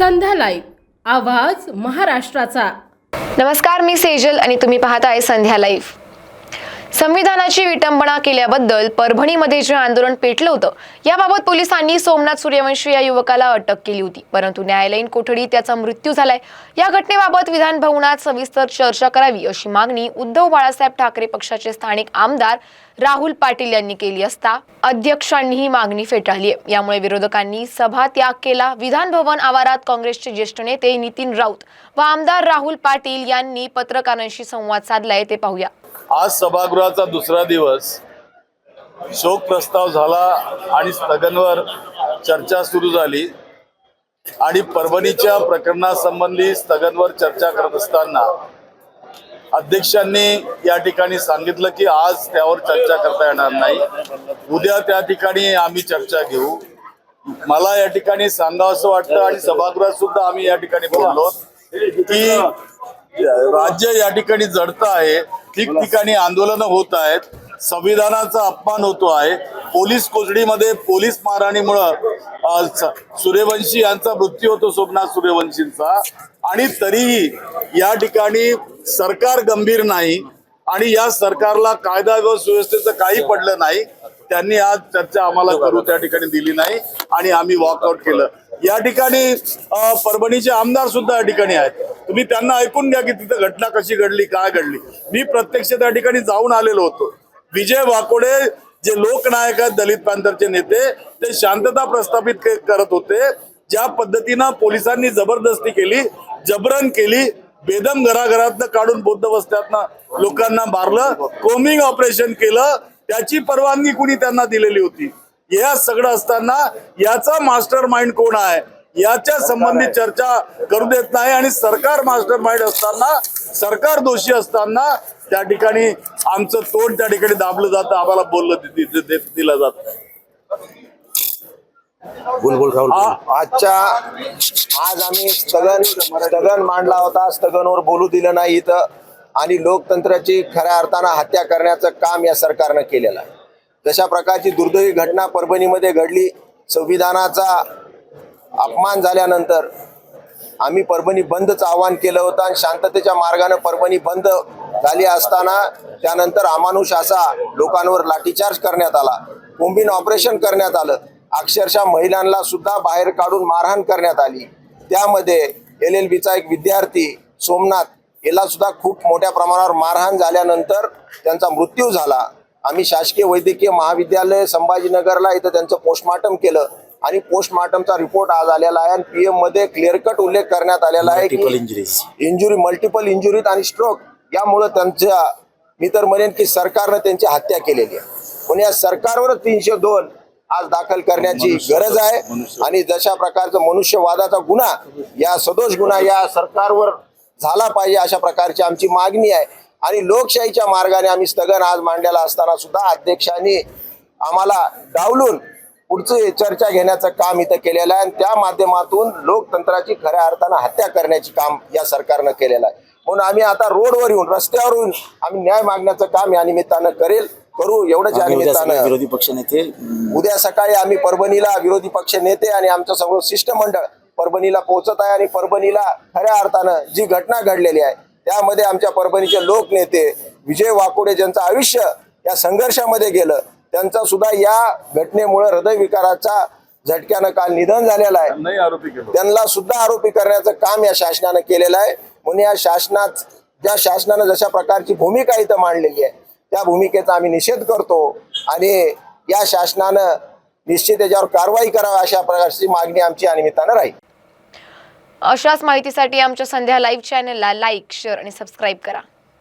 संध्या live आवाज महाराष्ट्राचा. नमस्कार मी सेजल आणि तुम्ही पाहताय संध्या लाईव्ह संविधानाची विटंबना केल्याबद्दल परभणीमध्ये जे आंदोलन पेटलं होतं याबाबत पोलिसांनी सोमनाथ सूर्यवंशी या युवकाला अटक केली होती. परंतु न्यायालयीन कोठडीत त्याचा मृत्यू झालाय. या घटनेबाबत विधान भवनात सविस्तर चर्चा करावी अशी मागणी उद्धव बाळासाहेब ठाकरे पक्षाचे स्थानिक आमदार राहुल पाटील यांनी केली असता अध्यक्षांनी ही मागणी फेटाळली आहे. यामुळे विरोधकांनी सभा त्याग केला. विधान भवन आवारात काँग्रेसचे ज्येष्ठ नेते नितीन राऊत व आमदार राहुल पाटील यांनी पत्रकारांशी संवाद साधलाय ते पाहूया. आज सभागृहाचा दुसरा दिवस. शोक प्रस्ताव झाला आणि स्थगनवर चर्चा सुरू झाली. आणि परभणीच्या प्रकरणासंबंधी स्थगनवर चर्चा करत असताना अध्यक्षांनी या ठिकाणी सांगितलं की आज त्यावर चर्चा करता येणार नाही. उद्या त्या ठिकाणी आम्ही चर्चा घेऊ. मला या ठिकाणी सांगावं असं वाटतं आणि सभागृहात सुद्धा आम्ही या ठिकाणी बोललो. की राज्य या ठिकाणी जडतं आहे. ठिकठिकाणी आंदोलनं होत आहेत. संविधानाचा अपमान होतो आहे. पोलीस कोठडीमध्ये पोलीस मारहाणीमुळं सूर्यवंशी यांचा मृत्यू होतो सोमनाथ सूर्यवंशींचा. आणि तरीही या ठिकाणी सरकार गंभीर नाही आणि या सरकारला कायदा व सुव्यवस्थेचं काही पडलं नाही. त्यांनी आज चर्चा आम्हाला करू त्या ठिकाणी दिली नाही आणि आम्ही वॉकआउट केलं. या ठिकाणी परभणीचे आमदार सुद्धा या ठिकाणी आहेत. तुम्ही त्यांना ऐकून घ्या की तिथं घटना कशी घडली काय घडली. मी प्रत्यक्ष त्या ठिकाणी जाऊन आलेलो होतो. विजय वाकोडे जे लोकनायक आहेत दलित पॅंथरचे नेते ते शांतता प्रस्थापित करत होते. ज्या पद्धतीनं पोलिसांनी जबरदस्ती केली जबरन केली बेदम घराघरातनं काढून बौद्ध वस्त्यातनं लोकांना मारलं कोमिंग ऑपरेशन केलं त्याची परवानगी कुणी त्यांना दिलेली होती. या सगळं असताना याचा मास्टर माइंड कोण आहे? याच्या संबंधित चर्चा करू देत नाही आणि सरकार मास्टर माइंड असताना सरकार दोषी असताना त्या ठिकाणी आमचं तोंड त्या ठिकाणी दाबलं जातं आम्हाला बोललं दिलं जातं आजच्या आज आम्ही स्थगन स्थगन मांडला होता स्थगनवर बोलू दिलं नाही इथं. आणि लोकतंत्राची खऱ्या अर्थानं हत्या करण्याचं काम या सरकारनं केलेलं आहे. जशा प्रकारची दुर्दैवी घटना परभणीमध्ये घडली संविधानाचा अपमान झाल्यानंतर आम्ही परभणी बंदचं आवाहन केलं होतं आणि शांततेच्या मार्गानं परभणी बंद झाली असताना त्यानंतर अमानुष असा लोकांवर लाठीचार्ज करण्यात आला. कोंबीन ऑपरेशन करण्यात आलं. अक्षरशः महिलांना सुद्धा बाहेर काढून मारहाण करण्यात आली. त्यामध्ये एल एल बीचा एक विद्यार्थी सोमनाथ याला सुद्धा खूप मोठ्या प्रमाणावर मारहाण झाल्यानंतर त्यांचा मृत्यू झाला. आम्ही शासकीय वैद्यकीय महाविद्यालय संभाजीनगरला इथं त्यांचं पोस्टमार्टम केलं. आणि पोस्टमार्टमचा रिपोर्ट आज आलेला आहे आणि पीएममध्ये क्लिअर कट उल्लेख करण्यात आलेला आहे की इंजुरीज इंजुरी मल्टिपल इंजुरीत आणि स्ट्रोक यामुळं त्यांच्या मी तर म्हणेन की सरकारनं त्यांची हत्या केलेली आहे. पण या सरकारवर तीनशे दोन आज दाखल करण्याची गरज आहे आणि जशा प्रकारचा मनुष्यवादाचा गुन्हा या सदोष गुन्हा या सरकारवर झाला पाहिजे अशा प्रकारची आमची मागणी आहे. आणि लोकशाहीच्या मार्गाने आम्ही स्थगन आज मांडलेला असताना सुद्धा अध्यक्षांनी आम्हाला डावलून पुढची चर्चा घेण्याचं काम इथं केलेलं आहे आणि त्या माध्यमातून लोकतंत्राची खऱ्या अर्थानं हत्या करण्याची काम या सरकारनं केलेलं आहे. म्हणून आम्ही आता रोडवर येऊन रस्त्यावर येऊन आम्ही न्याय मागण्याचं काम या निमित्तानं करेल करू एवढंच या सगळे निमित्तानं. विरोधी पक्षनेते अं, उद्या सकाळी आम्ही परभणीला विरोधी पक्ष नेते आणि आमचं सर्व शिष्टमंडळ परभणीला पोहोचत आहे आणि परभणीला खऱ्या अर्थानं जी घटना घडलेली आहे त्यामध्ये आमच्या परभणीचे लोकनेते विजय वाकोडे ज्यांचं आयुष्य या संघर्षामध्ये गेलं त्यांचा सुद्धा या घटनेमुळे हृदयविकाराचा झटक्यानं काल निधन झालेलं आहे. नाही आरोपी केलं त्यांना सुद्धा आरोपी करण्याचं काम या शासनानं केलेलं आहे. म्हणून या शासनात ज्या शासनानं जशा प्रकारची भूमिका इथं मांडलेली आहे त्या भूमिकेचा आम्ही निषेध करतो आणि या शासनानं निश्चित याच्यावर कारवाई करावी अशा प्रकारची मागणी आमची या निमित्तानं राहील. अशाच माहितीसाठी आमच्या संध्या लाईव्ह चॅनलला लाईक शेअर आणि सबस्क्राईब करा.